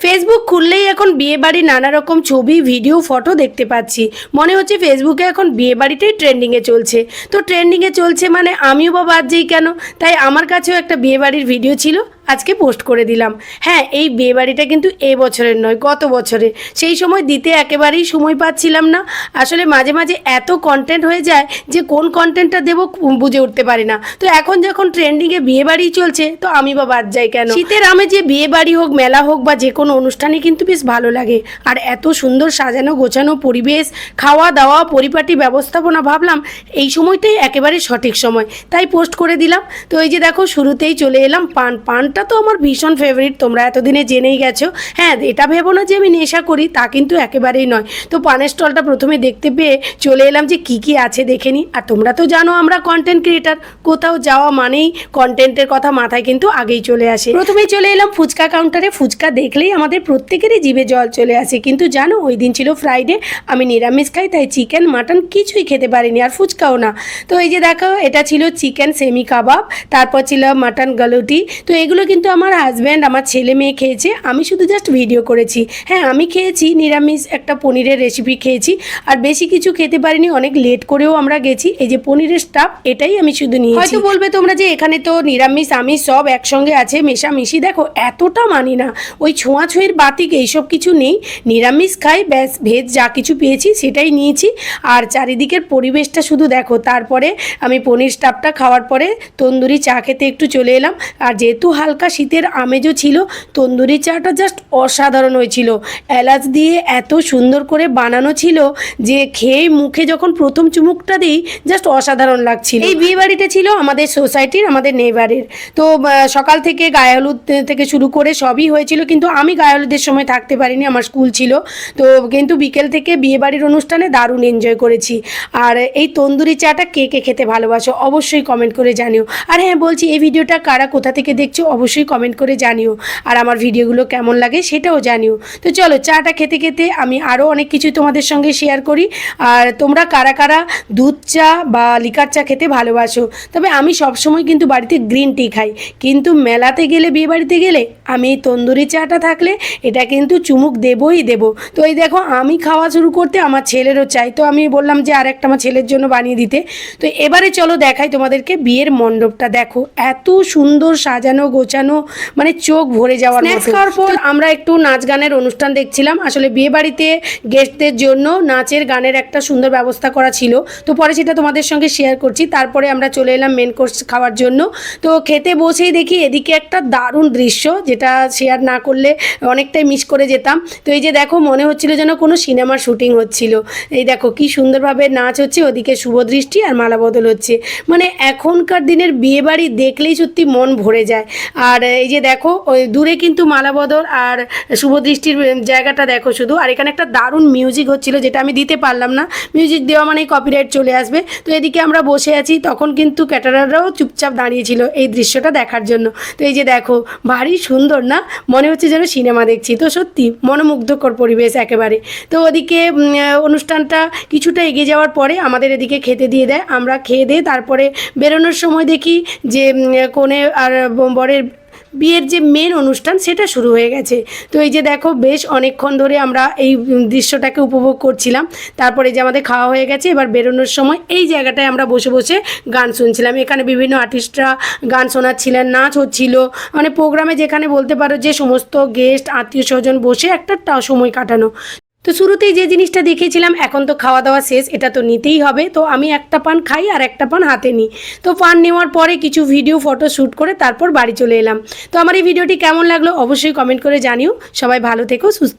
Facebook খুললেই এখন বিয়ে বাড়ি নানা রকম ছবি ভিডিও ফটো দেখতে পাচ্ছি। মনে হচ্ছে ফেসবুকে এখন বিয়ে বাড়িটাই ট্রেন্ডিংয়ে চলছে। তো ট্রেন্ডিংয়ে চলছে মানে আমিও বা বাদ যাই কেন? তাই আমার কাছেও একটা বিয়ে বাড়ির ভিডিও ছিল। আজকে পোস্ট করে দিলাম। হ্যাঁ এই বিয়ে বাড়িটা কিন্তু এ বছরের নয়, গত বছরে। সেই সময় দিতে একেবারেই সময় পাচ্ছিলাম না। আসলে মাঝে মাঝে এত কন্টেন্ট হয়ে যায় যে কোন কন্টেন্টটা দেবো বুঝে উঠতে পারি না। তো এখন যখন ট্রেন্ডিংয়ে বিয়ে বাড়ি চলছে, তো আমি বা বাদ যাই কেন? শীতের আমে যে বিয়ে বাড়ি হোক, মেলা হোক বা যে কোনো অনুষ্ঠানে কিন্তু বেশ ভালো লাগে। আর এত সুন্দর সাজানো গোছানো পরিবেশ, খাওয়া দাওয়া, পরিপাটি ব্যবস্থাপনা ভাবলাম, এই সময়টাই একেবারে সঠিক সময়। তাই পোস্ট করে দিলাম। তো এই যে দেখো, শুরুতেই চলে এলাম পান পান পানটা তো আমার ভীষণ ফেভারিট তোমরা এতদিনে জেনেই গেছো। হ্যাঁ এটা ভেবো না যে আমি নেশা করি, তা কিন্তু একেবারেই নয়। তো পানের স্টলটা প্রথমে দেখতে পেয়ে চলে এলাম যে কি কি আছে দেখে নিই আর তোমরা তো জানো আমরা কন্টেন্ট ক্রিয়েটার কোথাও যাওয়া মানেই কন্টেন্টের কথা মাথায় কিন্তু আগেই চলে আসে। প্রথমেই চলে এলাম ফুচকা কাউন্টারে ফুচকা দেখলেই আমাদের প্রত্যেকেরই জিভে জল চলে আসে। কিন্তু জানো, ওই দিন ছিল ফ্রাইডে আমি নিরামিষ খাই, তাই চিকেন মাটন কিছুই খেতে পারিনি, আর ফুচকাও না। তো এই যে দেখো, এটা ছিল চিকেন সেমি কাবাব তারপর ছিল মাটন গালুটি। তো এগুলো কিন্তু আমার হাজব্যান্ড আমার ছেলে মেয়ে খেয়েছে। আমি শুধু জাস্ট ভিডিও করেছি। হ্যাঁ আমি খেয়েছি নিরামিষ একটা পনিরের রেসিপি খেয়েছি। আর বেশি কিছু খেতে পারিনি, অনেক লেট করেও আমরা গেছি। এই যে পনিরের স্টাফ এটাই আমি শুধু নিয়েছি। হয়তো বলবে তোমরা যে এখানে তো নিরামিষ আমি সব একসঙ্গে আছে, মেশামেশি। দেখো, এতটা মানি না। ওই ছোঁয়াছুঁয়ের বাতিক এইসব কিছু নেই। নিরামিষ খাই, ব্যাস, ভেজ যা কিছু পেয়েছি, সেটাই নিয়েছি। আর চারিদিকের পরিবেশটা শুধু দেখো, তারপরে আমি পনির স্টাফটা খাওয়ার পরে তন্দুরি চা খেতে একটু চলে এলাম। আর যেহেতু হালকা শীতের আমেজও ছিল। তন্দুরি চাটা জাস্ট অসাধারণ হয়েছিল। এলাচ দিয়ে এত সুন্দর করে বানানো ছিল যে খেয়ে মুখে যখন প্রথম চুমুকটা দিই জাস্ট অসাধারণ লাগছিল। এই বিয়ে বাড়িটা ছিল আমাদের সোসাইটির, আমাদের নেবারের তো সকাল থেকে গায়ে হলুদ থেকে শুরু করে সবই হয়েছিল, কিন্তু আমি গায়ে হলুদের সময় থাকতে পারিনি, আমার স্কুল ছিল। তো, কিন্তু বিকেল থেকে বিয়ে বাড়ির অনুষ্ঠানে দারুণ এনজয় করেছি। আর এই তন্দুরি চাটা কে কে খেতে ভালোবাসো অবশ্যই কমেন্ট করে জানিও। আর হ্যাঁ বলছি, এই ভিডিওটা কারা কোথা থেকে দেখছ অবশ্যই কমেন্ট করে জানিও। আর আমার ভিডিওগুলো কেমন লাগে সেটাও জানিও। তো চলো, চাটা খেতে খেতে আমি আরও অনেক কিছু তোমাদের সঙ্গে শেয়ার করি। আর তোমরা কারা কারা দুধ চা বা লিকার চা খেতে ভালোবাসো? তবে আমি সবসময় কিন্তু বাড়িতে গ্রিন টি খাই। কিন্তু মেলাতে গেলে বিয়ে বাড়িতে গেলে আমি এই তন্দুরি চাটা থাকলে এটা কিন্তু চুমুক দেবই দেবো। তো এই দেখো, আমি খাওয়া শুরু করতে আমার ছেলেরও চাই। তো আমি বললাম যে আর একটা আমার ছেলের জন্য বানিয়ে দিতে। তো এবারে চলো দেখাই তোমাদেরকে বিয়ের মণ্ডপটা। দেখো, এত সুন্দর সাজানো গোছানো মানে চোখ ভরে যাওয়ার স্ন্যাক্স খাওয়ার পর আমরা একটু নাচ গানের অনুষ্ঠান দেখছিলাম। আসলে বিয়ে বাড়িতে গেস্টদের জন্য নাচের গানের একটা সুন্দর ব্যবস্থা করা ছিল। তো পরে সেটা তোমাদের সঙ্গে শেয়ার করছি। তারপরে আমরা চলে এলাম মেন কোর্স খাওয়ার জন্য। তো খেতে বসেই দেখি এদিকে একটা দারুণ দৃশ্য যেটা শেয়ার না করলে অনেকটাই মিস করে যেতাম। তো এই যে দেখো মনে হচ্ছিল যেন কোনো সিনেমার শুটিং হচ্ছিল। এই দেখো কি সুন্দরভাবে নাচ হচ্ছে ওদিকে শুভদৃষ্টি আর মালা বদল হচ্ছে। মানে এখনকার দিনের বিয়ে বাড়ি দেখলেই সত্যি মন ভরে যায়। আর এই যে দেখো, ওই দূরে কিন্তু মালা বদল আর শুভদৃষ্টির জায়গাটা দেখো শুধু। আর এখানে একটা দারুণ মিউজিক হচ্ছিল, যেটা আমি দিতে পারলাম না। মিউজিক দেওয়া মানেই কপিরাইট চলে আসবে। তো এদিকে আমরা বসে আছি, তখন কিন্তু ক্যাটারাররাও চুপচাপ দাঁড়িয়েছিল এই দৃশ্যটা দেখার জন্য। তো এই যে দেখো, ভারী সুন্দর না? মনে হচ্ছে যেন সিনেমা দেখছি। তো সত্যি, মনোমুগ্ধকর পরিবেশ একেবারে। তো ওদিকে অনুষ্ঠানটা কিছুটা এগিয়ে যাওয়ার পরে আমাদের এদিকে খেতে দিয়ে দেয়। আমরা খেয়ে দিয়ে তারপরে বেরোনোর সময় দেখি যে কনে আর বরের বিয়ের যে মেন অনুষ্ঠান সেটা শুরু হয়ে গেছে। তো এই যে দেখো, বেশ অনেকক্ষণ ধরে আমরা এই দৃশ্যটাকে উপভোগ করছিলাম। তারপরে যে আমাদের খাওয়া হয়ে গেছে, এবার বেরোনোর সময় এই জায়গাটায় আমরা বসে বসে গান শুনছিলাম। এখানে বিভিন্ন আর্টিস্টরা গান শোনাচ্ছিলেন, নাচ হচ্ছিল। মানে প্রোগ্রামে যেখানে বলতে পারো যে সমস্ত গেস্ট আত্মীয় স্বজন বসে একটা সময় কাটানো। তো শুরুতেই যে জিনিসটা দেখিয়েছিলাম এখন তো খাওয়া দাওয়া শেষ, এটা তো নিতেই হবে। তো আমি একটা পান খাই আর একটা পান হাতে নিই। তো পান নেওয়ার পরে কিছু ভিডিও ফটো শ্যুট করে তারপর বাড়ি চলে এলাম। তো আমার এই ভিডিওটি কেমন লাগল অবশ্যই কমেন্ট করে জানিও। সবাই ভালো থেকো, সুস্থ